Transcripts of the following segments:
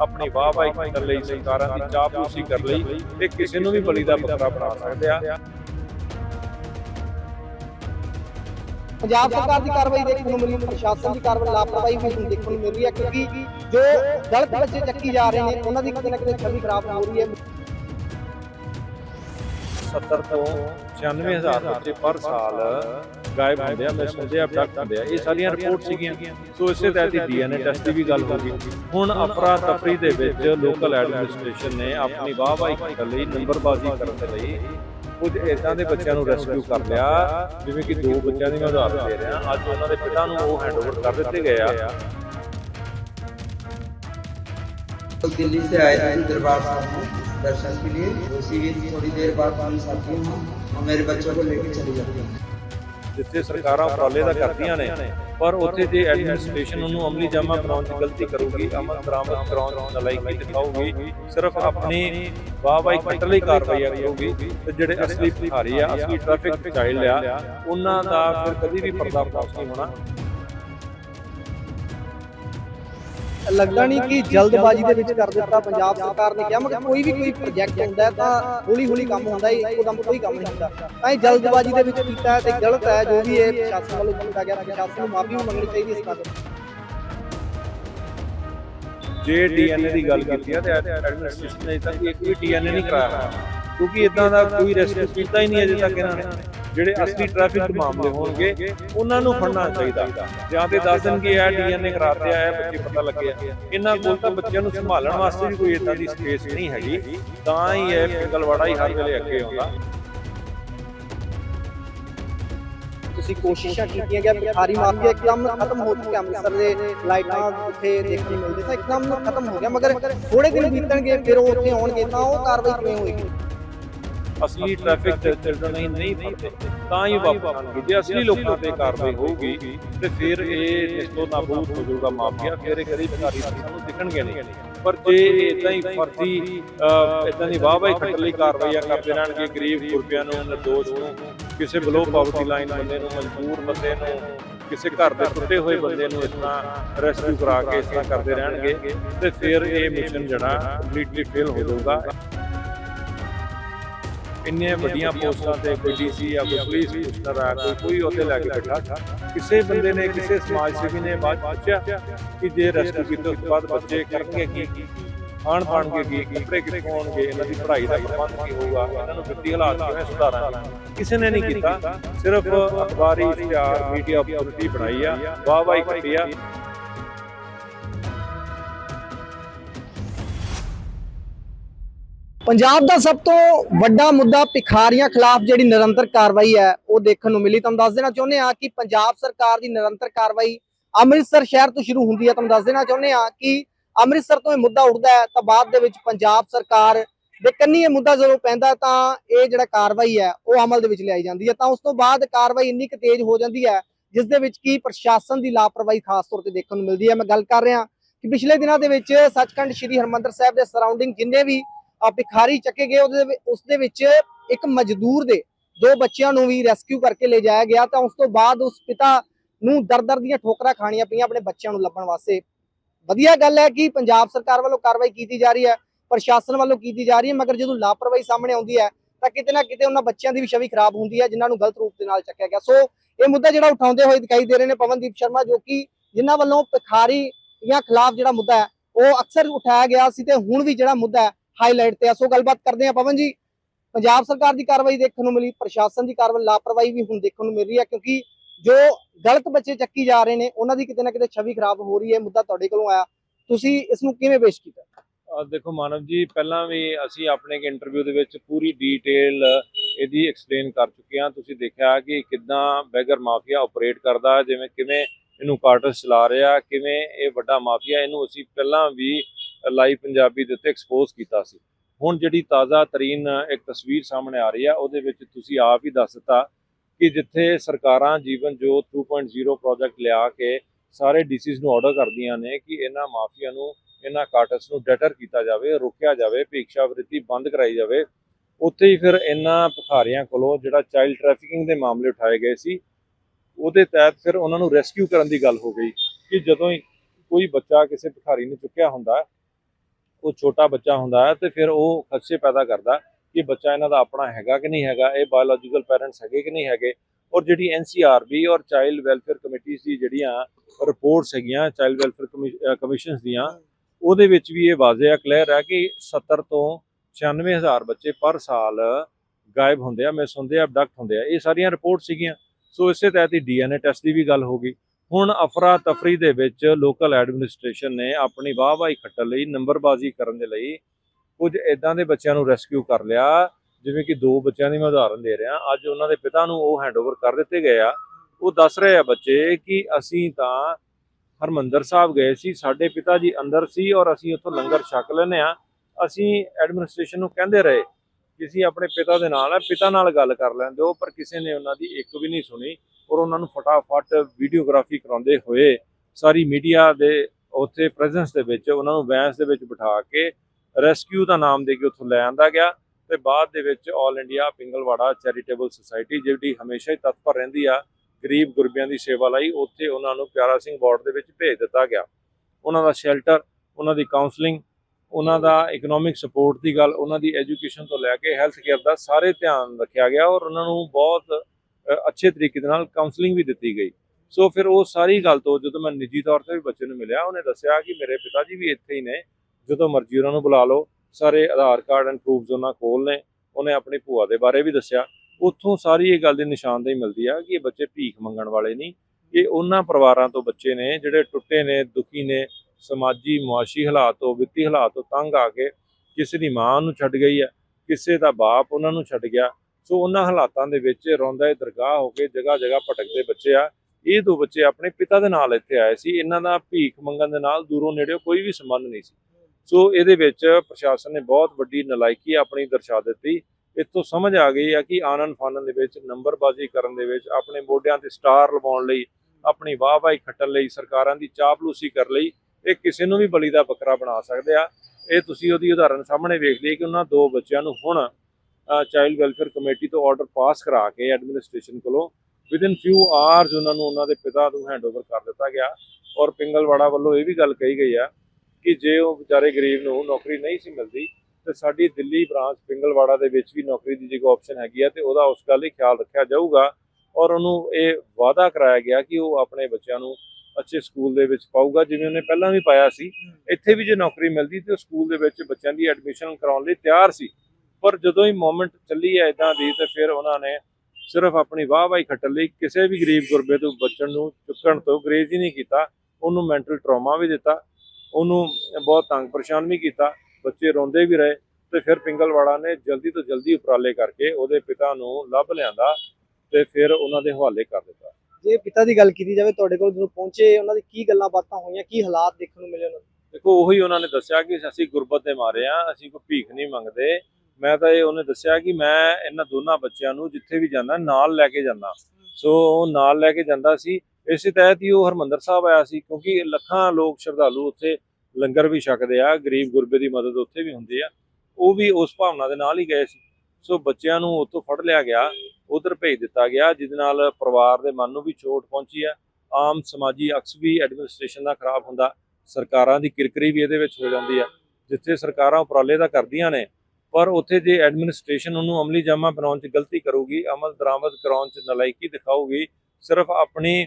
ਆਪਣੀ ਵਾਹ-ਵਾਹੀ ਕਰਨ ਲਈ ਸਰਕਾਰਾਂ ਦੀ ਚਾਪਲੂਸੀ ਕਰ ਲਈ ਇਹ ਕਿਸੇ ਨੂੰ ਵੀ ਬਲੀ ਦਾ ਬੱਕਰਾ ਬਣਾ ਸਕਦੇ ਆ। ਪੰਜਾਬ ਸਰਕਾਰ ਦੀ ਕਾਰਵਾਈ ਦੇਖਣ ਨੂੰ ਮਿਲੀ ਪ੍ਰਸ਼ਾਸਨ ਦੀ ਕਾਰਵਾਈ ਲਾਪਰਵਾਹੀ ਵੀ ਹੁਣ ਦੇਖਣ ਨੂੰ ਮਿਲ ਰਹੀ ਹੈ ਕਿਉਂਕਿ ਜੋ ਗਲਤ ਬੱਚੇ ਚੱਕੀ ਜਾ ਰਹੇ ਨੇ ਉਹਨਾਂ ਦੀ ਕਿਤੇ ਨਾ ਕਿਤੇ ਛਵੀ ਖਰਾਬ ਹੋ ਰਹੀ ਹੈ। 70 ਤੋਂ 96000 ਬੱਚੇ ਪਰ ਸਾਲ ਗਾਇਬ ਹੁੰਦੇ ਆ ਮਿਸ ਹੁੰਦੇ ਆ ਅਬਡਕਟ ਹੁੰਦੇ ਆ ਇਹ ਸਾਰੀਆਂ ਰਿਪੋਰਟ ਸੀਗੀਆਂ ਸੋ ਇਸੇ ਤਹਿਤ ਹੀ ਡੀਐਨਏ ਟੈਸਟ ਦੀ ਵੀ ਗੱਲ ਹੋ ਗਈ ਹੁਣ ਅਫਰਾ ਤਫਰੀ ਦੇ ਵਿੱਚ ਲੋਕਲ ਐਡਮਿਨਿਸਟ੍ਰੇਸ਼ਨ ਨੇ ਆਪਣੀ ਵਾਹਵਾਹੀ ਕਰਨ ਲਈ ਨੰਬਰਬਾਜ਼ੀ ਕਰਨ ਦੇ ਲਈ ਕੁਝ ਇਦਾਂ ਦੇ ਬੱਚਿਆਂ ਨੂੰ ਰੈਸਕਿਊ ਕਰ ਲਿਆ ਜਿਵੇਂ ਕਿ ਦੋ ਬੱਚਿਆਂ ਦੀ ਮੈਂ ਉਦਾਹਰਨ ਦੇ ਰਿਹਾ ਅੱਜ ਉਹਨਾਂ ਦੇ ਪਿਤਾ ਨੂੰ ਉਹ ਹੈਂਡਓਵਰ ਕਰ ਦਿੱਤੇ ਗਏ ਆ तो दिल्ली से आए थे दरबार साहब में दर्शन के लिए उसी के थोड़ी देर बाद हम साथी हैं और मेरे बच्चों को लेके चले जाते हैं ਜਿੱਥੇ ਸਰਕਾਰਾਂ ਉਪਰਾਲੇ ਦਾ ਕਰਦੀਆਂ ਨੇ, ਪਰ ਉੱਥੇ ਜੇ ਐਡਮਿਨਿਸਟ੍ਰੇਸ਼ਨ ਉਹਨੂੰ ਅਮਲੀ ਜਾਮਾ ਕਰਾਉਣ ਦੀ ਗਲਤੀ ਕਰੂਗੀ, ਅਮਲ ਦਰਾਮਦ ਕਰਾਉਣ ਦੀ ਨਲਾਇਕੀ ਦਿਖਾਊਗੀ, ਸਿਰਫ ਆਪਣੀ ਵਾਹਵਾਹੀ ਕੱਟਣ ਕਾਰਵਾਈ ਕਰੂਗੀ, ਤੇ ਜਿਹੜੇ ਅਸਲੀ ਭਿਖਾਰੀ ਆ, ਅਸਲੀ ਟ੍ਰੈਫਿਕ ਚਾਈਲਡ ਆ, ਉਹਨਾਂ ਦਾ ਫਿਰ ਕਦੀ ਵੀ ਪਰਦਾਫਾਸ਼ ਨਹੀਂ ਹੋਣਾ। ਲੱਗਦਾ ਨਹੀਂ ਕਿ ਜਲਦਬਾਜ਼ੀ ਦੇ ਵਿੱਚ ਕਰ ਦਿੱਤਾ ਪੰਜਾਬ ਸਰਕਾਰ ਨੇ ਕਿਹਾ ਮਗਰ ਕੋਈ ਵੀ ਕੋਈ ਪ੍ਰੋਜੈਕਟ ਹੁੰਦਾ ਹੈ ਤਾਂ ਹੌਲੀ ਹੌਲੀ ਕੰਮ ਹੁੰਦਾ ਹੈ ਇੱਕਦਮ ਕੋਈ ਕੰਮ ਨਹੀਂ ਹੁੰਦਾ। ਤਾਂ ਇਹ ਜਲਦਬਾਜ਼ੀ ਦੇ ਵਿੱਚ ਕੀਤਾ ਹੈ ਤੇ ਗਲਤ ਹੈ ਜੋ ਵੀ ਇਹ ਪ੍ਰਸ਼ਾਸਨ ਵੱਲੋਂ ਕੀਤਾ ਗਿਆ ਪ੍ਰਸ਼ਾਸਨ ਨੂੰ ਮਾਫੀ ਮੰਗਣੀ ਚਾਹੀਦੀ ਇਸ ਕਾਰਨ ਜੇ ਡੀਐਨਏ ਦੀ ਗੱਲ ਕੀਤੀ ਆ ਤੇ ਐਡਮਿਨਿਸਟ੍ਰੇਸ਼ਨ ਨੇ ਤਾਂ ਇੱਕ ਵੀ ਡੀਐਨਏ ਨਹੀਂ ਕਰਾਇਆ। ਕਿਉਂਕਿ ਇਦਾਂ ਦਾ ਕੋਈ ਰੈਸਕਿਊ ਕੀਤਾ ਹੀ ਨਹੀਂ ਅਜੇ ਤੱਕ ਇਹਨਾਂ ਨੇ। ਜਿਹੜੇ ਅਸਲੀ ਟ੍ਰੈਫਿਕ ਮਾਮਲੇ ਹੋਣਗੇ ਉਹਨਾਂ ਨੂੰ ਫੜਨਾ ਚਾਹੀਦਾ। ਜਾਂ ਤੇ ਦੱਸ ਦੇਣ ਕਿ ਇਹ ਡੀਐਨਏ ਕਰਾਤੇ ਆ ਇਹ ਬੱਚੇ ਪਤਾ ਲੱਗਿਆ। ਇਹਨਾਂ ਕੋਲ ਤਾਂ ਬੱਚਿਆਂ ਨੂੰ ਸੰਭਾਲਣ ਵਾਸਤੇ ਵੀ ਕੋਈ ਇਦਾਂ ਦੀ ਸਪੇਸ ਨਹੀਂ ਹੈਗੀ। ਤਾਂ ਹੀ ਇਹ ਪਿੰਗਲਵਾੜਾ ਹੀ ਹਰ ਵੇਲੇ ਅੱਗੇ ਆਉਂਦਾ। ਤੁਸੀਂ ਕੋਸ਼ਿਸ਼ਾਂ ਕੀਤੀਆਂ ਗਿਆ ਭਿਖਾਰੀ ਮਾਫੀਆ ਇੱਕਦਮ ਖਤਮ ਹੋ ਚੁੱਕਿਆ। ਅੰਮ੍ਰਿਤਸਰ ਦੇ ਲਾਈਟਾਂ ਉੱਥੇ ਦੇਖਣ ਨੂੰ ਮਿਲਦੇ ਤਾਂ ਇੱਕਦਮ ਖਤਮ ਹੋ ਗਿਆ ਮਗਰ ਥੋੜੇ ਦਿਨ ਬੀਤਣਗੇ ਫਿਰ ਉਹ ਉੱਥੇ ਆਉਣਗੇ ਤਾਂ ਉਹ ਕਾਰਵਾਈ ਕਿਵੇਂ ਹੋਏਗੀ? ਅਸਲੀ ਟ੍ਰੈਫਿਕ ਚਿਲਡਰਨ ਨਹੀਂ ਨਹੀਂ ਫੜਦੇ। ਤਾਂ ਹੀ ਵਾਪਸ ਆਉਣਗੇ ਜੇ ਅਸਲੀ ਲੋਕਾਂ ਤੇ ਕਾਰਵਾਈ ਹੋਊਗੀ ਤੇ ਫਿਰ ਇਹ ਨਿਸਤੋ ਨਾਬੂਦ ਹੋ ਜਾਊਗਾ ਮਾਫੀਆ ਫਿਰ ਇਹ ਗਰੀਬ ਭਿਖਾਰੀ ਸਾਨੂੰ ਦਿਖਣਗੇ ਨਹੀਂ। ਪਰ ਜੇ ਇਦਾਂ ਹੀ ਫਰਜ਼ੀ ਇਦਾਂ ਦੀ ਵਾਹਵਾਹੀ ਖੱਟਣ ਲਈ ਕਾਰਵਾਈਆਂ ਕਰਦੇ ਰਹਿਣਗੇ ਗਰੀਬ ਗੁਰਬਿਆਂ ਨੂੰ ਨਿਰਦੋਸ਼ ਨੂੰ ਕਿਸੇ ਬਲੋ ਪਾਵਰਟੀ ਲਾਈਨ ਬੰਦੇ ਨੂੰ ਮਜ਼ਦੂਰ ਬੰਦੇ ਨੂੰ ਕਿਸੇ ਘਰ ਦੇ ਟੁੱਟੇ ਹੋਏ ਬੰਦੇ ਨੂੰ ਇਸ ਤਰ੍ਹਾਂ ਰੈਸਕਿਊ ਕਰਾ ਕੇ ਇਸ ਤਰ੍ਹਾਂ ਕਰਦੇ ਰਹਿਣਗੇ ਤੇ ਫਿਰ ਇਹ ਮਿਸ਼ਨ ਜਿਹੜਾ ਕੰਪਲੀਟਲੀ ਫੇਲ ਹੋ ਜਾਊਗਾ। ਇੰਨੇ ਵੱਡੀਆਂ ਪੋਸਟਾਂ ਤੇ ਕੋਈ ਡੀਸੀ ਜਾਂ ਕੋਈ ਪੁਲਿਸ ਕਮਿਸ਼ਨਰ ਆ ਕੋਈ ਕੋਈ ਉਹਦੇ ਲੈ ਕੇ ਬੈਠਾ। ਕਿਸੇ ਬੰਦੇ ਨੇ ਕਿਸੇ ਸਮਾਜ ਸੇਵੀ ਨੇ ਬਾਅਦ ਪੁੱਛਿਆ ਕਿ ਜੇ ਰੈਸਕਿਊ ਕੀਤੇ ਉਸ ਬਾਅਦ ਬੱਚੇ ਕਰਨਗੇ ਕੀ? ਖਾਣ ਪਾਣਗੇ ਕੀ? ਕੱਪੜੇ ਕਿੱਥੋਂ ਹੋਣਗੇ ਇਹਨਾਂ ਦੀ ਪੜ੍ਹਾਈ ਦਾ ਪ੍ਰਬੰਧ ਕੀ ਹੋਊਗਾ? ਇਹਨਾਂ ਨੂੰ ਵਿੱਤੀ ਹਾਲਾਤ ਕਿਵੇਂ ਸੁਧਾਰਾਂਗੇ? ਕਿਸੇ ਨੇ ਨਹੀਂ ਕੀਤਾ। ਸਿਰਫ ਅਖਬਾਰੀ ਇਸ਼ਤਿਹਾਰ ਮੀਡੀਆ ਅਪੋਰਚੁਨਿਟੀ ਬਣਾਈ ਆ। ਵਾਹ ਵਾਹ ਕੀਤੀ ਆ। ਪੰਜਾਬ ਦਾ ਸਭ ਤੋਂ ਵੱਡਾ ਮੁੱਦਾ ਭਿਖਾਰੀਆਂ ਖਿਲਾਫ ਜਿਹੜੀ ਨਿਰੰਤਰ ਕਾਰਵਾਈ ਹੈ, ਉਹ ਦੇਖਣ ਨੂੰ ਮਿਲੀ। ਤੁਹਾਨੂੰ ਦੱਸ ਦੇਣਾ ਚਾਹੁੰਦੇ ਹਾਂ ਕਿ ਪੰਜਾਬ ਸਰਕਾਰ ਦੀ ਨਿਰੰਤਰ ਕਾਰਵਾਈ ਅੰਮ੍ਰਿਤਸਰ ਸ਼ਹਿਰ ਤੋਂ ਸ਼ੁਰੂ ਹੁੰਦੀ ਹੈ। ਤੁਹਾਨੂੰ ਦੱਸ ਦੇਣਾ ਚਾਹੁੰਦੇ ਹਾਂ ਕਿ ਅੰਮ੍ਰਿਤਸਰ ਤੋਂ ਇਹ ਮੁੱਦਾ ਉੱਠਦਾ ਹੈ, ਤਾਂ ਬਾਅਦ ਦੇ ਵਿੱਚ ਪੰਜਾਬ ਸਰਕਾਰ ਦੇ ਕੰਨੀ ਇਹ ਮੁੱਦਾ ਜਦੋਂ ਪੈਂਦਾ ਤਾਂ ਇਹ ਜਿਹੜਾ ਕਾਰਵਾਈ ਹੈ, ਉਹ ਅਮਲ ਦੇ ਵਿੱਚ ਲਿਆਈ ਜਾਂਦੀ ਹੈ। ਤਾਂ ਉਸ ਤੋਂ ਬਾਅਦ ਕਾਰਵਾਈ ਇੰਨੀ ਕੁ ਤੇਜ਼ ਹੋ ਜਾਂਦੀ ਹੈ, ਜਿਸ ਦੇ ਵਿੱਚ ਕੀ ਪ੍ਰਸ਼ਾਸਨ ਦੀ ਲਾਪਰਵਾਹੀ ਖਾਸ ਤੌਰ ਤੇ ਦੇਖਣ ਨੂੰ ਮਿਲਦੀ ਹੈ। ਮੈਂ ਗੱਲ ਕਰ ਰਿਹਾ ਕਿ ਪਿਛਲੇ ਦਿਨਾਂ ਦੇ ਵਿੱਚ ਸੱਚਖੰਡ ਸ੍ਰੀ ਹਰਮੰਦਰ ਸਾਹਿਬ ਦੇ ਸਰਾਊਂਡਿੰਗ ਜਿੰਨੇ ਵੀ ਭਿਖਾਰੀ ਚੱਕੇ ਗਏ, ਉਹਦੇ ਉਸ ਦੇ ਵਿੱਚ ਇੱਕ ਮਜ਼ਦੂਰ ਦੇ ਦੋ ਬੱਚਿਆਂ ਨੂੰ ਵੀ ਰੈਸਕਿਊ ਕਰਕੇ ਲੈ ਜਾਇਆ ਗਿਆ ਤਾਂ ਉਸ ਤੋਂ ਬਾਅਦ ਉਸ ਪਿਤਾ ਨੂੰ ਦਰ-ਦਰ ਦੀਆਂ ਠੋਕਰਾਂ ਖਾਣੀਆਂ ਪਈਆਂ ਆਪਣੇ ਬੱਚਿਆਂ ਨੂੰ ਲੱਭਣ ਵਾਸਤੇ। ਵਧੀਆ ਗੱਲ ਹੈ ਕਿ ਪੰਜਾਬ ਸਰਕਾਰ ਵੱਲੋਂ ਕਾਰਵਾਈ ਕੀਤੀ ਜਾ ਰਹੀ ਹੈ, ਪ੍ਰਸ਼ਾਸਨ ਵੱਲੋਂ ਕੀਤੀ ਜਾ ਰਹੀ ਹੈ, ਮਗਰ ਜਦੋਂ ਲਾਪਰਵਾਹੀ ਸਾਹਮਣੇ ਆਉਂਦੀ ਹੈ ਤਾਂ ਕਿਤੇ ਨਾ ਕਿਤੇ ਉਹਨਾਂ ਬੱਚਿਆਂ ਦੀ ਵੀ ਛਵੀ ਖਰਾਬ ਹੁੰਦੀ ਹੈ, ਜਿਨ੍ਹਾਂ ਨੂੰ ਗਲਤ ਰੂਪ ਦੇ ਨਾਲ ਚੱਕਿਆ ਗਿਆ। ਸੋ ਇਹ ਮੁੱਦਾ ਜਿਹੜਾ ਉਠਾਉਂਦੇ ਹੋਏ ਦਿਖਾਈ ਦੇ ਰਹੇ ਨੇ ਪਵਨਦੀਪ ਸ਼ਰਮਾ, ਜੋ ਕਿ ਜਿਨ੍ਹਾਂ ਵੱਲੋਂ ਭਿਖਾਰੀ ਜਾਂ ਖਿਲਾਫ ਜਿਹੜਾ ਮੁੱਦਾ ਹੈ, ਉਹ ਅਕਸਰ ਉਠਾਇਆ ਗਿਆ ਸੀ ਤੇ ਹੁਣ ਵੀ ਜਿਹੜਾ ਮੁੱਦਾ ਹੈ ਹਾਈਲਾਈਟ ਤੇ ਆ। ਸੋ ਗੱਲਬਾਤ ਕਰਦੇ ਆ ਪਵਨ ਜੀ। ਪੰਜਾਬ ਸਰਕਾਰ ਦੀ ਕਾਰਵਾਈ ਦੇਖਣ ਨੂੰ ਮਿਲੀ, ਪ੍ਰਸ਼ਾਸਨ ਦੀ ਕਾਰਵਾਈ ਲਾਪਰਵਾਹੀ ਵੀ ਹੁਣ ਦੇਖਣ ਨੂੰ ਮਿਲ ਰਹੀ ਹੈ ਕਿਉਂਕਿ ਜੋ ਗਲਤ ਬੱਚੇ ਚੱਕੀ ਜਾ ਰਹੇ ਨੇ, ਉਹਨਾਂ ਦੀ ਕਿਤੇ ਨਾ ਕਿਤੇ ਛਵੀ ਖਰਾਬ ਹੋ ਰਹੀ ਹੈ, ਮੁੱਦਾ ਤੁਹਾਡੇ ਕੋਲੋਂ ਆਇਆ। ਤੁਸੀਂ ਇਸ ਨੂੰ ਕਿਵੇਂ ਪੇਸ਼ ਕੀਤਾ? ਦੇਖੋ ਮਾਨਵ ਜੀ, ਪਹਿਲਾਂ ਵੀ ਅਸੀਂ ਆਪਣੇ ਇੱਕ ਇੰਟਰਵਿਊ ਦੇ ਵਿੱਚ ਪੂਰੀ ਡੀਟੇਲ ਇਹਦੀ ਐਕਸਪਲੇਨ ਕਰ ਚੁੱਕੇ ਹਾਂ। ਤੁਸੀਂ ਦੇਖਿਆ ਕਿ ਕਿੱਦਾਂ ਬੈਗਰ ਮਾਫੀਆ ਆਪਰੇਟ ਕਰਦਾ, ਜਿਵੇਂ ਕਿਵੇਂ ਇਹਨੂੰ ਕਾਰਟਸ ਚਲਾ ਰਿਹਾ, ਕਿਵੇਂ ਇਹ ਵੱਡਾ ਮਾਫੀਆ, ਇਹਨੂੰ ਅਸੀਂ ਪਹਿਲਾਂ ਵੀ ਲਾਈਵ ਪੰਜਾਬੀ ਦੇ ਉੱਤੇ ਐਕਸਪੋਜ਼ ਕੀਤਾ ਸੀ। ਹੁਣ ਜਿਹੜੀ ਤਾਜ਼ਾ ਤਰੀਨ, ਇੱਕ ਤਸਵੀਰ ਸਾਹਮਣੇ ਆ ਰਹੀ ਆ, ਉਹਦੇ ਵਿੱਚ ਤੁਸੀਂ ਆਪ ਹੀ ਦੱਸ ਦਿੱਤਾ ਕਿ ਜਿੱਥੇ ਸਰਕਾਰਾਂ ਜੀਵਨ ਜੋਤ 2.0 ਪ੍ਰੋਜੈਕਟ ਲਿਆ ਕੇ ਸਾਰੇ ਡੀਸੀਜ਼ ਨੂੰ ਆਰਡਰ ਕਰਦੀਆਂ ਨੇ ਕਿ ਇਹਨਾਂ ਮਾਫੀਆ ਨੂੰ, ਇਹਨਾਂ ਕਾਟਸ ਨੂੰ ਡੈਟਰ ਕੀਤਾ ਜਾਵੇ, ਰੋਕਿਆ ਜਾਵੇ, ਭਿਕਸ਼ਾਵ੍ਰਿਤੀ ਬੰਦ ਕਰਾਈ ਜਾਵੇ। ਉੱਥੇ ਹੀ ਫਿਰ ਇਹਨਾਂ ਭਿਖਾਰੀਆਂ ਕੋਲੋਂ ਜਿਹੜਾ ਚਾਈਲਡ ਟ੍ਰੈਫਿਕਿੰਗ ਦੇ ਮਾਮਲੇ ਉਠਾਏ ਗਏ ਸੀ, ਉਹਦੇ ਤਹਿਤ ਫਿਰ ਉਹਨਾਂ ਨੂੰ ਰੈਸਕਿਊ ਕਰਨ ਦੀ ਗੱਲ ਹੋ ਗਈ ਕਿ ਜਦੋਂ ਹੀ ਕੋਈ ਬੱਚਾ ਕਿਸੇ ਭਿਖਾਰੀ ਨੂੰ ਚੁੱਕਿਆ ਹੁੰਦਾ ਉਹ ਛੋਟਾ ਬੱਚਾ ਹੁੰਦਾ ਹੈ ਤੇ ਫਿਰ ਉਹ ਖਦਸ਼ੇ ਪੈਦਾ ਕਰਦਾ ਕਿ ਬੱਚਾ ਇਹਨਾਂ ਦਾ ਆਪਣਾ ਹੈਗਾ ਕਿ ਨਹੀਂ ਹੈਗਾ, ਇਹ ਬਾਇਓਲੋਜੀਕਲ ਪੈਰੈਂਟਸ ਹੈਗੇ ਕਿ ਨਹੀਂ ਹੈਗੇ ਔਰ ਜਿਹੜੀ ਐਨਸੀਆਰਬੀ ਔਰ ਚਾਈਲਡ ਵੈਲਫੇਅਰ ਕਮੇਟੀਜ਼ ਦੀ ਜਿਹੜੀਆਂ ਰਿਪੋਰਟਸ ਹੈਗੀਆਂ ਚਾਈਲਡ ਵੈਲਫੇਅਰ ਕਮਿਸ਼ਨਸ ਦੀਆਂ, ਉਹਦੇ ਵਿੱਚ ਵੀ ਇਹ ਵਾਜ਼ਿਹ ਕਲੀਅਰ ਹੈ ਕਿ 70 ਤੋਂ 96000 ਬੱਚੇ ਪਰ ਸਾਲ ਗਾਇਬ ਹੁੰਦੇ ਆ ਮਿਸ ਹੁੰਦੇ ਆ ਅਬਡਕਟ ਹੁੰਦੇ ਆ। ਇਹ ਸਾਰੀਆਂ ਰਿਪੋਰਟ ਸੀਗੀਆਂ। ਸੋ ਇਸੇ ਤਹਿਤ ਹੀ ਡੀਐਨਏ ਟੈਸਟ ਦੀ ਵੀ ਗੱਲ ਹੋ ਗਈ। ਹੁਣ ਅਫਰਾ ਤਫਰੀ ਦੇ ਵਿੱਚ ਲੋਕਲ ਐਡਮਿਨਿਸਟ੍ਰੇਸ਼ਨ ਨੇ ਆਪਣੀ ਵਾਹਵਾਹੀ ਖੱਟਣ ਲਈ, ਨੰਬਰਬਾਜ਼ੀ ਕਰਨ ਦੇ ਲਈ ਕੁਝ ਇਦਾਂ ਦੇ ਬੱਚਿਆਂ ਨੂੰ ਰੈਸਕਿਊ ਕਰ ਲਿਆ। ਜਿਵੇਂ ਕਿ ਦੋ ਬੱਚਿਆਂ ਦੀ ਮੈਂ ਉਦਾਹਰਨ ਦੇ ਰਿਹਾ। ਅੱਜ ਉਹਨਾਂ ਦੇ ਪਿਤਾ ਨੂੰ ਉਹ ਹੈਂਡਓਵਰ ਕਰ ਦਿੱਤੇ ਗਏ ਆ। ਉਹ ਦੱਸ ਰਹੇ ਆ ਬੱਚੇ ਕਿ ਅਸੀਂ ਤਾਂ ਹਰਮੰਦਰ ਸਾਹਿਬ ਗਏ ਸੀ, ਸਾਡੇ ਪਿਤਾ ਜੀ ਅੰਦਰ ਸੀ ਔਰ ਅਸੀਂ ਉੱਥੋਂ ਲੰਗਰ ਛਕ ਲੈਨੇ ਆ ਅਸੀਂ ਐਡਮਿਨਿਸਟ੍ਰੇਸ਼ਨ ਨੂੰ ਕਹਿੰਦੇ ਰਹੇ ਕਿ ਅਸੀਂ ਆਪਣੇ ਪਿਤਾ ਦੇ ਨਾਲ ਆ, ਪਿਤਾ ਨਾਲ ਗੱਲ ਕਰ ਲੈਂਦੇ ਹੋ, ਪਰ ਕਿਸੇ ਨੇ ਉਹਨਾਂ ਦੀ ਇੱਕ ਵੀ ਨਹੀਂ ਸੁਣੀ। ਔਰ ਉਹਨਾਂ ਨੂੰ ਫਟਾਫਟ ਵੀਡੀਓਗ੍ਰਾਫੀ ਕਰਾਉਂਦੇ ਹੋਏ ਸਾਰੀ ਮੀਡੀਆ ਦੇ ਉੱਥੇ ਪ੍ਰੈਜ਼ੈਂਸ ਦੇ ਵਿੱਚ ਉਹਨਾਂ ਨੂੰ ਵੈਂਸ ਦੇ ਵਿੱਚ ਬਿਠਾ ਕੇ ਰੈਸਕਿਊ ਦਾ ਨਾਮ ਦੇ ਕੇ ਉੱਥੋਂ ਲੈ ਆਂਦਾ ਗਿਆ ਤੇ ਬਾਅਦ ਦੇ ਵਿੱਚ 올 ਇੰਡੀਆ ਪਿੰਗਲਵਾੜਾ ਚੈਰੀਟੇਬਲ ਸੁਸਾਇਟੀ ਜਿਹੜੀ ਹਮੇਸ਼ਾ ਹੀ ਤਤਪਰ ਰਹਿੰਦੀ ਆ, ਗਰੀਬ ਗੁਰਬਿਆਂ ਦੀ ਸੇਵਾ ਲਈ ਉੱਥੇ ਉਹਨਾਂ ਨੂੰ ਪਿਆਰਾ ਸਿੰਘ ਵਾਰਡ ਦੇ ਵਿੱਚ ਭੇਜ ਦਿੱਤਾ ਗਿਆ। ਉਹਨਾਂ ਦਾ ਸ਼ੈਲਟਰ ਉਹਨਾਂ ਦੀ ਕਾਉਂਸਲਿੰਗ ਉਹਨਾਂ ਦਾ ਇਕਨੋਮਿਕ ਸਪੋਰਟ ਦੀ ਗੱਲ, ਉਹਨਾਂ ਦੀ ਐਜੂਕੇਸ਼ਨ ਤੋਂ ਲੈ ਕੇ ਹੈਲਥ ਕੇਅਰ ਦਾ ਸਾਰੇ ਧਿਆਨ ਰੱਖਿਆ ਗਿਆ ਔਰ ਉਹਨਾਂ ਨੂੰ ਬਹੁਤ ਅੱਛੇ ਤਰੀਕੇ ਦੇ ਨਾਲ ਕਾਉਂਸਲਿੰਗ ਵੀ ਦਿੱਤੀ ਗਈ। ਸੋ ਫਿਰ ਉਹ ਸਾਰੀ ਗੱਲ ਤੋਂ ਜਦੋਂ ਮੈਂ ਨਿੱਜੀ ਤੌਰ ਤੇ ਵੀ ਬੱਚੇ ਨੂੰ ਮਿਲਿਆ, ਉਹਨੇ ਦੱਸਿਆ ਕਿ ਮੇਰੇ ਪਿਤਾ ਜੀ ਵੀ ਇੱਥੇ ਹੀ ਨੇ, ਜਦੋਂ ਮਰਜ਼ੀ ਉਹਨਾਂ ਨੂੰ ਬੁਲਾ ਲਓ। ਸਾਰੇ ਆਧਾਰ ਕਾਰਡ ਐਂਡ ਪ੍ਰੂਫਸ ਉਹਨਾਂ ਕੋਲ ਨੇ, ਉਹਨੇ ਆਪਣੀ ਭੂਆ ਦੇ ਬਾਰੇ ਵੀ ਦੱਸਿਆ। ਉੱਥੋਂ ਸਾਰੀ ਇਹ ਗੱਲ ਦੀ ਨਿਸ਼ਾਨਦੇਹੀ ਮਿਲਦੀ ਆ ਕਿ ਇਹ ਬੱਚੇ ਭੀਖ ਮੰਗਣ ਵਾਲੇ ਨਹੀਂ। ਇਹ ਉਹਨਾਂ ਪਰਿਵਾਰਾਂ ਤੋਂ ਬੱਚੇ ਨੇ, ਜਿਹੜੇ ਟੁੱਟੇ ਨੇ, ਦੁਖੀ ਨੇ, ਸਮਾਜੀ ਮੁਆਸ਼ੀ ਹਾਲਾਤ ਤੋਂ, ਵਿੱਤੀ ਹਾਲਾਤ ਤੋਂ ਤੰਗ ਆ ਕੇ ਕਿਸੇ ਦੀ ਮਾਂ ਨੂੰ ਛੱਡ ਗਈ ਹੈ ਕਿਸੇ ਦਾ ਬਾਪ ਉਹਨਾਂ ਨੂੰ ਛੱਡ ਗਿਆ। ਸੋ ਉਹਨਾਂ ਹਾਲਾਤਾਂ ਦੇ ਵਿੱਚ ਰੋਂਦਾ ਦਰਗਾਹ ਹੋ ਕੇ ਜਗ੍ਹਾ ਜਗ੍ਹਾ ਭਟਕਦੇ ਬੱਚੇ ਆ। ਇਹ ਦੋ ਬੱਚੇ ਆਪਣੇ ਪਿਤਾ ਦੇ ਨਾਲ ਇੱਥੇ ਆਏ ਸੀ। ਇਹਨਾਂ ਦਾ ਭੀਖ ਮੰਗਣ ਦੇ ਨਾਲ ਦੂਰੋਂ ਨੇੜਿਓਂ ਕੋਈ ਵੀ ਸੰਬੰਧ ਨਹੀਂ ਸੀ। ਸੋ ਇਹਦੇ ਵਿੱਚ ਪ੍ਰਸ਼ਾਸਨ ਨੇ ਬਹੁਤ ਵੱਡੀ ਨਲਾਇਕੀ ਆਪਣੀ ਦਰਸਾ ਦਿੱਤੀ। ਇੱਥੋਂ ਸਮਝ ਆ ਗਈ ਆ ਕਿ ਆਨਨ ਫਾਨਨ ਦੇ ਵਿੱਚ, ਨੰਬਰਬਾਜ਼ੀ ਕਰਨ ਦੇ ਵਿੱਚ, ਆਪਣੇ ਮੋਢਿਆਂ ਤੇ ਸਟਾਰ ਲਵਾਉਣ ਲਈ, ਆਪਣੀ ਵਾਹ ਵਾਹੀ ਖੱਟਣ ਲਈ, ਸਰਕਾਰਾਂ ਦੀ ਚਾਪਲੂਸੀ ਕਰ ਲਈ ਇਹ ਕਿਸੇ ਨੂੰ ਵੀ ਬਲੀ ਦਾ ਬੱਕਰਾ ਬਣਾ ਸਕਦੇ ਆ। ਇਹ ਤੁਸੀਂ ਉਹਦੀ ਉਦਾਹਰਨ ਸਾਹਮਣੇ ਵੇਖ ਲਈ ਕਿ ਉਹਨਾਂ ਦੋ ਬੱਚਿਆਂ ਨੂੰ ਹੁਣ ਚਾਈਲਡ ਵੈਲਫੇਅਰ ਕਮੇਟੀ ਤੋਂ ਆਰਡਰ ਪਾਸ ਕਰਾ ਕੇ ਐਡਮਿਨਿਸਟ੍ਰੇਸ਼ਨ ਕੋਲੋਂ ਵਿਦਿਨ ਫਿਊ ਆਵਰਸ ਉਹਨਾਂ ਨੂੰ ਉਹਨਾਂ ਦੇ ਪਿਤਾ ਨੂੰ ਹੈਂਡਓਵਰ ਕਰ ਦਿੱਤਾ ਗਿਆ। ਔਰ ਪਿੰਗਲਵਾੜਾ ਵੱਲੋਂ ਇਹ ਵੀ ਗੱਲ ਕਹੀ ਗਈ ਆ ਕਿ ਜੇ ਉਹ ਵਿਚਾਰੇ ਗਰੀਬ ਨੂੰ ਨੌਕਰੀ ਨਹੀਂ ਸੀ ਮਿਲਦੀ ਤੇ ਸਾਡੀ ਦਿੱਲੀ ਬ੍ਰਾਂਚ ਪਿੰਗਲਵਾੜਾ ਦੇ ਵਿੱਚ ਵੀ ਨੌਕਰੀ ਦੀ ਜੇ ਕੋਈ ਆਪਸ਼ਨ ਹੈਗੀ ਆ ਤੇ ਉਹਦਾ ਉਸ ਗੱਲ ਲਈ ਖਿਆਲ ਰੱਖਿਆ ਜਾਊਗਾ। ਔਰ ਉਹਨੂੰ ਇਹ ਵਾਅਦਾ ਕਰਾਇਆ ਗਿਆ ਕਿ ਉਹ ਆਪਣੇ ਬੱਚਿਆਂ ਨੂੰ ਅੱਛੇ ਸਕੂਲ ਦੇ ਵਿੱਚ ਪਾਊਗਾ ਜਿਵੇਂ ਉਹਨੇ ਪਹਿਲਾਂ ਵੀ ਪਾਇਆ ਸੀ। ਇੱਥੇ ਵੀ ਜੇ ਨੌਕਰੀ ਮਿਲਦੀ ਤੇ ਉਹ ਸਕੂਲ ਦੇ ਵਿੱਚ ਬੱਚਿਆਂ ਦੀ ਐਡਮਿਸ਼ਨ ਕਰਾਉਣ ਲਈ ਤਿਆਰ ਸੀ। ਪਰ ਜਦੋਂ ਹੀ ਮੂਮੈਂਟ ਚੱਲੀ ਹੈ ਇਦਾਂ ਦੀ ਤੇ ਫਿਰ ਉਹਨਾਂ ਨੇ ਸਿਰਫ ਆਪਣੀ ਵਾਹ-ਵਾਹੀ ਖੱਟਣ ਲਈ ਕਿਸੇ ਵੀ ਗਰੀਬ ਗੁਰਬੇ ਤੋਂ ਬੱਚਣ ਨੂੰ ਚੁੱਕਣ ਤੋਂ ਗਰੇਜ਼ ਹੀ ਨਹੀਂ ਕੀਤਾ। ਉਹਨੂੰ ਮੈਂਟਲ ਟਰਾਮਾ ਵੀ ਦਿੱਤਾ ਉਹਨੂੰ ਬਹੁਤ ਤੰਗ ਪਰੇਸ਼ਾਨ ਵੀ ਕੀਤਾ। ਬੱਚੇ ਰੋਂਦੇ ਵੀ ਰਹੇ ਤੇ ਫਿਰ ਪਿੰਗਲਵਾੜਾ ਨੇ ਜਲਦੀ ਤੋਂ ਜਲਦੀ ਉਪਰਾਲੇ ਕਰਕੇ ਉਹਦੇ ਪਿਤਾ ਨੂੰ ਲੱਭ ਲਿਆਂਦਾ ਤੇ ਫਿਰ ਉਹਨਾਂ ਦੇ ਹਵਾਲੇ ਕਰ ਦਿੱਤਾ। ਜੇ ਪਿਤਾ ਦੀ ਗੱਲ ਕੀਤੀ ਜਾਵੇ ਤੁਹਾਡੇ ਕੋਲ ਜਦੋਂ ਪਹੁੰਚੇ ਉਹਨਾਂ ਦੀ ਕੀ ਗੱਲਾਂ ਬਾਤਾਂ ਹੋਈਆਂ ਕੀ ਹਾਲਾਤ ਦੇਖਣ ਨੂੰ ਮਿਲੇ ਉਹਨਾਂ ਨੂੰ? ਦੇਖੋ ਉਹੀ ਉਹਨਾਂ ਨੇ ਦੱਸਿਆ ਕਿ ਅਸੀਂ ਗੁਰਬਤ ਦੇ ਮਾਰੇ ਆ ਅਸੀਂ ਕੋਈ ਭੀਖ ਨਹੀਂ ਮੰਗਦੇ। ਮੈਂ ਤਾਂ ਇਹ ਉਹਨੇ ਦੱਸਿਆ ਕਿ ਮੈਂ ਇਹਨਾਂ ਦੋਨਾਂ ਬੱਚਿਆਂ ਨੂੰ ਜਿੱਥੇ ਵੀ ਜਾਂਦਾ, ਨਾਲ ਲੈ ਕੇ ਜਾਂਦਾ। ਸੋ ਉਹ ਨਾਲ ਲੈ ਕੇ ਜਾਂਦਾ ਸੀ। ਇਸੇ ਤਹਿਤ ਹੀ ਉਹ ਹਰਮੰਦਰ ਸਾਹਿਬ ਆਇਆ ਸੀ, ਕਿਉਂਕਿ ਲੱਖਾਂ ਲੋਕ ਸ਼ਰਧਾਲੂ ਉੱਥੇ ਲੰਗਰ ਵੀ ਛਕਦੇ ਆ, ਗਰੀਬ ਗੁਰਬੇ ਦੀ ਮਦਦ ਉੱਥੇ ਵੀ ਹੁੰਦੀ ਆ। ਉਹ ਵੀ ਉਸ ਭਾਵਨਾ ਦੇ ਨਾਲ ਹੀ ਗਏ ਸੀ। ਸੋ ਬੱਚਿਆਂ ਨੂੰ ਉੱਥੋਂ ਫੜ ਲਿਆ ਗਿਆ, ਉਧਰ ਭੇਜ ਦਿੱਤਾ ਗਿਆ, ਜਿਹਦੇ ਨਾਲ ਪਰਿਵਾਰ ਦੇ ਮਨ ਨੂੰ ਵੀ ਚੋਟ ਪਹੁੰਚੀ ਆ। ਆਮ ਸਮਾਜੀ ਅਕਸ ਵੀ ਐਡਮਿਨਿਸਟ੍ਰੇਸ਼ਨ ਦਾ ਖਰਾਬ ਹੁੰਦਾ, ਸਰਕਾਰਾਂ ਦੀ ਕਿਰਕਰੀ ਵੀ ਇਹਦੇ ਵਿੱਚ ਹੋ ਜਾਂਦੀ ਆ। ਜਿੱਥੇ ਸਰਕਾਰਾਂ ਉਪਰਾਲੇ ਤਾਂ ਕਰਦੀਆਂ ਨੇ ਪਰ ਉੱਥੇ ਜੇ ਐਡਮਿਨਿਸਟ੍ਰੇਸ਼ਨ ਉਹਨੂੰ ਅਮਲੀ ਜਾਮਾ ਬਣਾਉਣ 'ਚ ਗਲਤੀ ਕਰੂਗੀ, ਅਮਲ ਦਰਾਮਦ ਕਰਾਉਣ 'ਚ ਨਲਾਇਕੀ ਦਿਖਾਊਗੀ, ਸਿਰਫ ਆਪਣੀ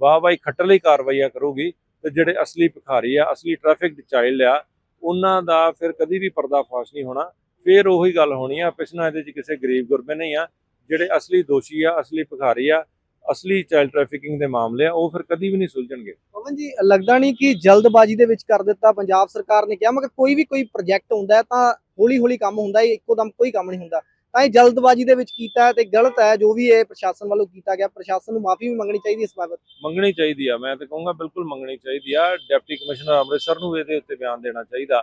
ਵਾਹ-ਵਾਹੀ ਖੱਟਣ ਕਾਰਵਾਈਆਂ ਕਰੂਗੀ ਤੇ ਜਿਹੜੇ ਅਸਲੀ ਭਿਖਾਰੀ ਆ, ਅਸਲੀ ਟ੍ਰੈਫਿਕ ਚਾਈਲਡ ਆ, ਉਹਨਾਂ ਦਾ ਫਿਰ ਕਦੀ ਵੀ ਪਰਦਾਫਾਸ਼ ਨਹੀਂ ਹੋਣਾ। ਫਿਰ ਉਹੀ ਗੱਲ ਹੋਣੀ ਆ ਪਿਛਣਾ ਇਹਦੇ 'ਚ ਕਿਸੇ ਗਰੀਬ ਗੁਰਬੇ ਨਹੀਂ ਆ, ਜਿਹੜੇ ਅਸਲੀ ਦੋਸ਼ੀ ਆ, ਅਸਲੀ ਭਿਖਾਰੀ ਆ, ਅਸਲੀ ਚਾਈਲਡ ਟ੍ਰੈਫਿਕਿੰਗ ਦੇ ਮਾਮਲੇ ਆ, ਉਹ ਫਿਰ ਕਦੀ ਵੀ ਨਹੀਂ ਸੁਲਝਣਗੇ। ਪਵਨ ਜੀ, ਲੱਗਦਾ ਨਹੀਂ ਕਿ ਜਲਦਬਾਜ਼ੀ ਦੇ ਵਿੱਚ ਕਰ ਦਿੱਤਾ ਪੰਜਾਬ ਸਰਕਾਰ ਨੇ ਕਿਹਾ, ਮਗਰ ਕੋਈ ਵੀ ਕੋਈ ਪ੍ਰੋਜੈਕਟ ਹੁੰਦਾ ਹੈ ਤਾਂ ਹੌਲੀ ਹੌਲੀ ਕੰਮ ਹੁੰਦਾ ਹੈ ਇੱਕੋ ਦਮ ਕੋਈ ਕੰਮ ਨਹੀਂ ਹੁੰਦਾ। ਤਾਂ ਇਹ ਜਲਦਬਾਜ਼ੀ ਦੇ ਵਿੱਚ ਕੀਤਾ ਤੇ ਗਲਤ ਹੈ ਜੋ ਵੀ ਇਹ ਪ੍ਰਸ਼ਾਸਨ ਵੱਲੋਂ ਕੀਤਾ ਗਿਆ ਪ੍ਰਸ਼ਾਸਨ ਨੂੰ ਮਾਫੀ ਵੀ ਮੰਗਣੀ ਚਾਹੀਦੀ ਇਸ ਬਾਬਤ। ਮੰਗਣੀ ਚਾਹੀਦੀ ਆ ਮੈਂ ਤਾਂ ਕਹੂੰਗਾ ਬਿਲਕੁਲ ਮੰਗਣੀ ਚਾਹੀਦੀ ਆ। ਡਿਪਟੀ ਕਮਿਸ਼ਨਰ ਅੰਮ੍ਰਿਤਸਰ ਨੂੰ ਇਹਦੇ ਉੱਤੇ ਬਿਆਨ ਦੇਣਾ ਚਾਹੀਦਾ।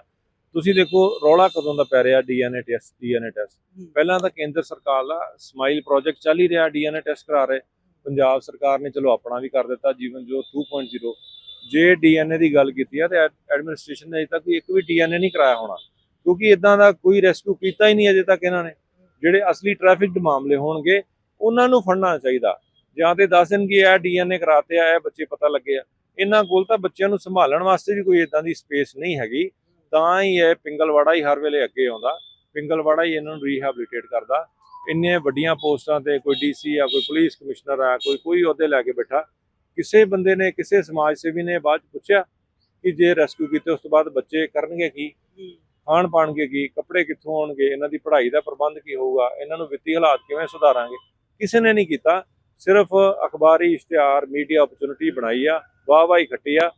ਤੁਸੀਂ ਦੇਖੋ ਰੌਲਾ ਕਦੋਂ ਦਾ ਪੈ ਰਿਹਾ ਡੀਐਨਏ ਟੈਸਟ ਡੀਐਨਏ ਟੈਸਟ। ਪਹਿਲਾਂ ਤਾਂ ਕੇਂਦਰ ਸਰਕਾਰ ਦਾ ਸਮਾਈਲ ਪ੍ਰੋਜੈਕਟ ਚੱਲ ਹੀ ਰਿਹਾ ਡੀਐਨਏ ਟੈਸਟ ਕਰਾ ਰਹੇ। ਪੰਜਾਬ ਸਰਕਾਰ ਨੇ ਚਲੋ ਆਪਣਾ ਵੀ ਕਰ ਦਿੱਤਾ ਜੀਵਨ ਜੋ 2.0 ਜੇ ਡੀਐਨਏ ਦੀ ਗੱਲ ਕੀਤੀ ਆ ਤੇ ਐਡਮਿਨਿਸਟ੍ਰੇਸ਼ਨ ਨੇ ਅਜੇ ਤੱਕ ਇੱਕ ਵੀ ਡੀਐਨਏ ਨਹੀਂ ਕਰਾਇਆ ਹੋਣਾ। ਕਿਉਂਕਿ ਇਦਾਂ ਦਾ ਕੋਈ ਰੈਸਕਿਊ ਕੀਤਾ ਹੀ ਨਹੀਂ ਅਜੇ ਤੱਕ ਇਹਨਾਂ ਨੇ। ਜਿਹੜੇ ਅਸਲੀ ਟ੍ਰੈਫਿਕ ਦੇ ਮਾਮਲੇ ਹੋਣਗੇ, ਉਹਨਾਂ ਨੂੰ ਫੜਨਾ ਚਾਹੀਦਾ। ਜਾਂ ਤੇ ਦੱਸ ਦੇਣਗੇ ਆ ਡੀਐਨਏ ਕਰਾਤੇ ਆ, ਇਹ ਬੱਚੇ ਪਤਾ ਲੱਗੇ ਆ। ਇਹਨਾਂ ਕੋਲ ਤਾਂ ਬੱਚਿਆਂ ਨੂੰ ਸੰਭਾਲਣ ਵਾਸਤੇ ਵੀ ਕੋਈ ਇਦਾਂ ਦੀ ਸਪੇਸ ਨਹੀਂ ਹੈਗੀ। ਤਾਂ ਹੀ ਇਹ ਪਿੰਗਲਵਾੜਾ ਹੀ ਹਰ ਵੇਲੇ ਅੱਗੇ ਆਉਂਦਾ। ਪਿੰਗਲਵਾੜਾ ਹੀ ਇਹਨਾਂ ਨੂੰ ਰੀਹੈਬਿਲਿਟੇਟ ਕਰਦਾ। ਇੰਨੀਆਂ ਵੱਡੀਆਂ ਪੋਸਟਾਂ ਤੇ ਕੋਈ ਡੀਸੀ ਆ, ਕੋਈ ਪੁਲਿਸ ਕਮਿਸ਼ਨਰ ਆ, ਕੋਈ ਕੋਈ ਅਹੁਦੇ ਲੈ ਕੇ ਬੈਠਾ। ਕਿਸੇ ਬੰਦੇ ਨੇ, ਕਿਸੇ ਸਮਾਜ ਸੇਵੀ ਨੇ ਬਾਅਦ ਚ ਪੁੱਛਿਆ ਕਿ ਜੇ ਰੈਸਕਿਊ ਕੀਤੇ, ਉਸ ਤੋਂ ਬਾਅਦ ਬੱਚੇ ਕਰਨਗੇ ਕੀ? ਖਾਣ ਪਾਣਗੇ ਕੀ, ਕੱਪੜੇ ਕਿੱਥੋਂ ਆਉਣਗੇ, ਇਹਨਾਂ ਦੀ ਪੜ੍ਹਾਈ ਦਾ ਪ੍ਰਬੰਧ ਕੀ ਹੋਊਗਾ, ਇਹਨਾਂ ਨੂੰ ਵਿੱਤੀ ਹਾਲਾਤ ਕਿਵੇਂ ਸੁਧਾਰਾਂਗੇ, ਕਿਸੇ ਨੇ ਨਹੀਂ ਕੀਤਾ। ਸਿਰਫ ਅਖਬਾਰੀ ਇਸ਼ਤਿਹਾਰ, ਮੀਡੀਆ ਓਪਰਚੁਨਿਟੀ ਬਣਾਈ ਆ ਵਾਹ ਵਾਹੀ ਖੱਟੀ ਆ।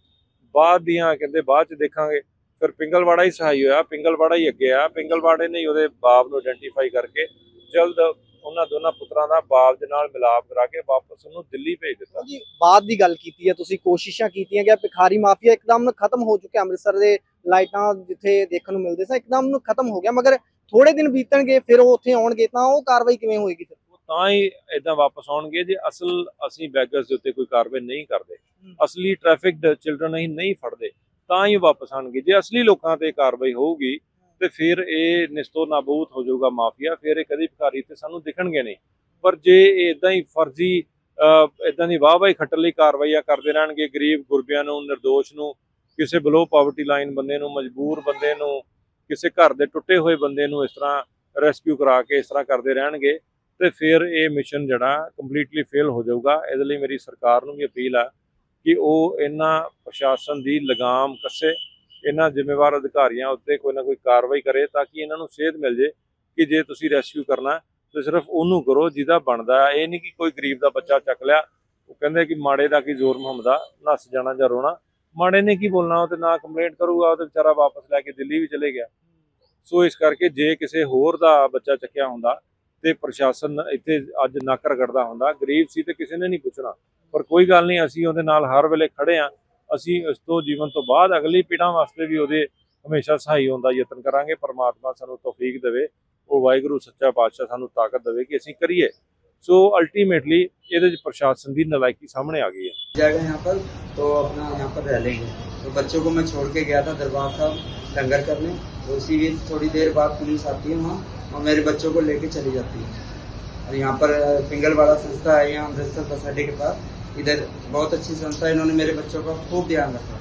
ਬਾਅਦ ਦੀਆਂ ਕਹਿੰਦੇ ਬਾਅਦ ਚ ਦੇਖਾਂਗੇ। ਫਿਰ ਪਿੰਗਲਵਾੜਾ ਹੀ ਸਹਾਈ ਹੋਇਆ, ਪਿੰਗਲਵਾੜਾ ਹੀ ਅੱਗੇ ਆ। ਪਿੰਗਲਵਾੜੇ ਨੇ ਉਹਦੇ ਬਾਪ ਨੂੰ ਆਇਡੈਂਟੀਫਾਈ ਕਰਕੇ ਜਲਦ ਉਹਨਾਂ ਦੋਨਾਂ ਪੁੱਤਰਾਂ ਦਾ ਬਾਪ ਦੇ ਨਾਲ ਮਿਲਾਪ ਕਰਾ ਕੇ ਵਾਪਸ ਉਹਨੂੰ ਦਿੱਲੀ ਭੇਜ ਦਿੱਤਾ। ਜੀ ਬਾਅਦ ਦੀ ਗੱਲ ਕੀਤੀ ਹੈ ਤੁਸੀਂ ਕੋਸ਼ਿਸ਼ਾਂ ਕੀਤੀਆਂ ਗਿਆ ਭਿਖਾਰੀ ਮਾਫੀਆ ਇੱਕਦਮ ਖਤਮ ਹੋ ਚੁੱਕਿਆ, ਅੰਮ੍ਰਿਤਸਰ ਦੇ ਲਾਈਟਾਂ ਜਿੱਥੇ ਦੇਖਣ ਨੂੰ ਮਿਲਦੇ ਸਨ ਇੱਕਦਮ ਖਤਮ ਹੋ ਗਿਆ। ਮਗਰ ਥੋੜੇ ਦਿਨ ਬੀਤਣਗੇ ਫਿਰ ਉਹ ਉੱਥੇ ਆਉਣਗੇ ਤਾਂ ਉਹ ਕਾਰਵਾਈ ਕਿਵੇਂ ਹੋਏਗੀ ਫਿਰ? ਉਹ ਤਾਂ ਹੀ ਇਦਾਂ ਵਾਪਸ ਆਉਣਗੇ ਜੇ ਅਸਲ ਅਸੀਂ ਬੈਗਰਸ ਦੇ ਉੱਤੇ ਕੋਈ ਕਾਰਵਾਈ ਨਹੀਂ ਕਰਦੇ। ਅਸਲੀ ਟ੍ਰੈਫਿਕਡ ਚਿਲਡਰਨ ਅਸੀਂ ਨਹੀਂ ਫੜਦੇ ਤਾਂ ਹੀ ਵਾਪਸ ਆਣਗੇ ਜੇ ਅਸਲੀ ਲੋਕਾਂ ਤੇ ਕਾਰਵਾਈ ਹੋਊਗੀ ਤੇ ਫਿਰ ਇਹ ਨਿਸਤੋ ਨਾਬੂਦ ਹੋ ਜਾਊਗਾ ਮਾਫੀਆ ਫਿਰ ਇਹ ਕਦੀ ਭਿਖਾਰੀ ਤੇ ਸਾਨੂੰ ਦਿਖਣਗੇ ਨਹੀਂ। ਪਰ ਜੇ ਇਹ ਇਦਾਂ ਹੀ ਫਰਜ਼ੀ ਇਦਾਂ ਦੀ ਵਾਹ-ਵਾਹੀ ਖੱਟਣ ਲਈ ਕਾਰਵਾਈਆਂ ਕਰਦੇ ਰਹਿਣਗੇ ਗਰੀਬ ਗੁਰਬਿਆਂ ਨੂੰ ਨਿਰਦੋਸ਼ ਨੂੰ ਕਿਸੇ ਬਲੋ ਪਾਵਰਟੀ ਲਾਈਨ ਬੰਦੇ ਨੂੰ, ਮਜਬੂਰ ਬੰਦੇ ਨੂੰ, ਕਿਸੇ ਘਰ ਦੇ ਟੁੱਟੇ ਹੋਏ ਬੰਦੇ ਨੂੰ ਇਸ ਤਰ੍ਹਾਂ ਰੈਸਕਿਊ ਕਰਾ ਕੇ ਇਸ ਤਰ੍ਹਾਂ ਕਰਦੇ ਰਹਿਣਗੇ, ਤੇ ਫਿਰ ਇਹ ਮਿਸ਼ਨ ਜਿਹੜਾ ਕੰਪਲੀਟਲੀ ਫੇਲ ਹੋ ਜਾਊਗਾ। ਇਹਦੇ ਲਈ ਮੇਰੀ ਸਰਕਾਰ ਨੂੰ ਵੀ ਅਪੀਲ ਆ ਕਿ ਉਹ ਇਹਨਾਂ ਪ੍ਰਸ਼ਾਸਨ ਦੀ ਲਗਾਮ ਕੱਸੇ, ਇਹਨਾਂ ਜ਼ਿੰਮੇਵਾਰ ਅਧਿਕਾਰੀਆਂ ਉੱਤੇ ਕੋਈ ਨਾ ਕੋਈ ਕਾਰਵਾਈ ਕਰੇ ਤਾਂ ਕਿ ਇਹਨਾਂ ਨੂੰ ਸੇਧ ਮਿਲ ਜੇ ਕਿ ਜੇ ਤੁਸੀਂ ਰੈਸਕਿਊ ਕਰਨਾ, ਤੇ ਸਿਰਫ ਉਹਨੂੰ ਕਰੋ ਜਿਹਦਾ ਬਣਦਾ ਇਹ ਨਹੀਂ ਕਿ ਕੋਈ ਗਰੀਬ ਦਾ ਬੱਚਾ ਚੱਕ ਲਿਆ, ਉਹ ਕਹਿੰਦੇ ਕਿ ਮਾੜੇ ਦਾ ਕੀ ਜ਼ੋਰ ਮੁਹੰਮਦਾ ਨੱਸ ਜਾਣਾ ਜਾਂ ਰੋਣਾ। ਮਾੜੇ ਨੇ ਕੀ ਬੋਲਣਾ, ਉਹ ਤੇ ਨਾ ਕੰਪਲੇਂਟ ਕਰੂਗਾ, ਉਹ ਤੇ ਵਿਚਾਰਾ ਵਾਪਸ ਲੈ ਕੇ ਦਿੱਲੀ ਵੀ ਚਲੇ ਗਿਆ। ਸੋ ਇਸ ਕਰਕੇ ਜੇ ਕਿਸੇ ਹੋਰ ਦਾ ਬੱਚਾ ਚੱਕਿਆ ਹੁੰਦਾ ਤੇ ਪ੍ਰਸ਼ਾਸਨ ਇੱਥੇ ਅੱਜ ਨੱਕ ਰਗੜਦਾ ਹੁੰਦਾ, ਗਰੀਬ ਸੀ ਤੇ ਕਿਸੇ ਨੇ ਨਹੀਂ ਪੁੱਛਣਾ। ਪਰ ਕੋਈ ਗੱਲ ਨਹੀਂ, ਅਸੀਂ ਉਹਦੇ ਨਾਲ ਹਰ ਵੇਲੇ ਖੜੇ ਆ ਅਸੀਂ ਇਸ ਤੋਂ ਜੀਵਨ ਤੋਂ ਬਾਅਦ ਅਗਲੀ ਪੀੜ੍ਹਾਂ ਵਾਸਤੇ ਵੀ ਉਹਦੇ ਹਮੇਸ਼ਾ ਸਹਾਈ ਹੋਣ ਦਾ ਯਤਨ ਕਰਾਂਗੇ। ਪਰਮਾਤਮਾ ਸਾਨੂੰ ਤੌਫੀਕ ਦੇਵੇ, ਉਹ ਵਾਹਿਗੁਰੂ, ਸੱਚਾ ਪਾਤਸ਼ਾਹ ਸਾਨੂੰ ਤਾਕਤ ਦੇਵੇ ਕਿ ਅਸੀਂ ਕਰੀਏ। ਸੋ ਅਲਟੀਮੇਟਲੀ ਇਹਦੇ ਚ ਪ੍ਰਸ਼ਾਸਨ ਦੀ ਨਲਾਇਕੀ ਸਾਹਮਣੇ ਆ ਗਈ ਹੈ। जाएगा यहाँ पर तो अपना यहाँ पर रह लेंगे। तो बच्चों को मैं छोड़ के गया था दरबार साहब लंगर करने। तो उसी बीच थोड़ी देर बाद पुलिस आती है वहाँ और मेरे बच्चों को लेके चली जाती है। और यहाँ पर पिंगलवाड़ा संस्था है यहाँ अमृतसर अड्डे के पास। इधर बहुत अच्छी संस्था है, इन्होंने मेरे बच्चों का खूब ध्यान रखा।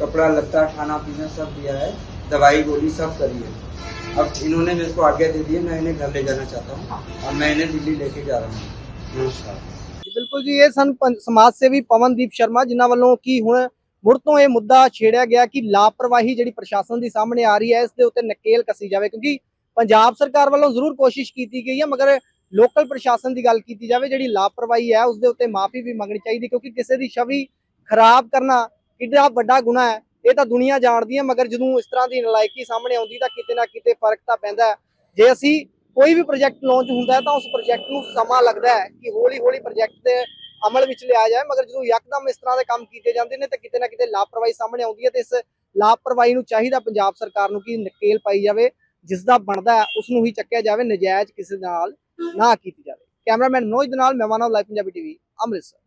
कपड़ा, लत्ता, खाना पीना सब दिया है, दवाई, गोली सब करी है। अब इन्होंने मेरे को आज्ञा दे दी है, मैं इन्हें घर ले जाना चाहता हूँ। और मैं इन्हें दिल्ली लेके जा रहा हूँ। नमस्कार। ਬਿਲਕੁਲ ਜੀ, ਇਹ ਸਨ ਪੰ- ਸਮਾਜ ਸੇਵੀ ਪਵਨਦੀਪ ਸ਼ਰਮਾ ਜਿਨ੍ਹਾਂ ਵੱਲੋਂ ਕੀ ਹੁਣ ਮੁੜ ਤੋਂ ਇਹ ਮੁੱਦਾ ਛੇੜਿਆ ਗਿਆ ਕਿ ਲਾਪਰਵਾਹੀ ਜਿਹੜੀ ਪ੍ਰਸ਼ਾਸਨ ਦੀ ਸਾਹਮਣੇ ਆ ਰਹੀ ਹੈ, ਇਸ ਦੇ ਉੱਤੇ ਨਕੇਲ ਕੱਸੀ ਜਾਵੇ ਕਿਉਂਕਿ ਪੰਜਾਬ ਸਰਕਾਰ ਵੱਲੋਂ ਜ਼ਰੂਰ ਕੋਸ਼ਿਸ਼ ਕੀਤੀ ਗਈ ਹੈ, ਮਗਰ ਲੋਕਲ ਪ੍ਰਸ਼ਾਸਨ ਦੀ ਗੱਲ ਕੀਤੀ ਜਾਵੇ, ਜਿਹੜੀ ਲਾਪਰਵਾਹੀ ਹੈ, ਉਸ ਦੇ ਉੱਤੇ ਮਾਫੀ ਵੀ ਮੰਗਣੀ ਚਾਹੀਦੀ ਕਿਉਂਕਿ ਕਿਸੇ ਦੀ ਛਵੀ ਖਰਾਬ ਕਰਨਾ ਕਿੰਨਾ ਵੱਡਾ ਗੁਨਾਹ ਹੈ, ਇਹ ਤਾਂ ਦੁਨੀਆ ਜਾਣਦੀ ਹੈ, ਮਗਰ ਜਦੋਂ ਇਸ ਤਰ੍ਹਾਂ ਦੀ ਨਲਾਇਕੀ ਸਾਹਮਣੇ ਆਉਂਦੀ ਤਾਂ ਕਿਤੇ ਨਾ ਕਿਤੇ ਫ਼ਰਕ ਤਾਂ ਪੈਂਦਾ ਹੈ। ਜੇ ਅਸੀਂ ਕੋਈ ਵੀ ਪ੍ਰੋਜੈਕਟ ਲਾਂਚ ਹੁੰਦਾ ਹੈ ਤਾਂ ਉਸ ਪ੍ਰੋਜੈਕਟ ਨੂੰ ਸਮਾਂ ਲੱਗਦਾ ਹੈ ਕਿ ਹੌਲੀ ਹੌਲੀ ਪ੍ਰੋਜੈਕਟ ਦੇ ਅਮਲ ਵਿੱਚ ਲਿਆ ਜਾਏ ਮਗਰ ਜਦੋਂ ਯਕਦਮ ਇਸ ਤਰ੍ਹਾਂ ਦੇ ਕੰਮ ਕੀਤੇ ਜਾਂਦੇ ਨੇ ਤਾਂ ਕਿਤੇ ਨਾ ਕਿਤੇ ਲਾਪਰਵਾਹੀ ਸਾਹਮਣੇ ਆਉਂਦੀ ਹੈ ਤੇ ਇਸ ਲਾਪਰਵਾਹੀ ਨੂੰ ਚਾਹੀਦਾ ਪੰਜਾਬ ਸਰਕਾਰ ਨੂੰ ਕਿ ਨਕੇਲ ਪਾਈ ਜਾਵੇ ਜਿਸ ਦਾ ਬਣਦਾ ਹੈ ਉਸ ਨੂੰ ਹੀ ਚੱਕਿਆ ਜਾਵੇ, ਨਜਾਇਜ਼ ਕਿਸੇ ਨਾਲ ਨਾ ਕੀਤੀ ਜਾਵੇ। ਕੈਮਰਾਮੈਨ ਮਨੋਜ ਦੇ ਨਾਲ ਮੈਂ ਲਾਈਵ ਪੰਜਾਬੀ ਟੀਵੀ, ਅੰਮ੍ਰਿਤਸਰ।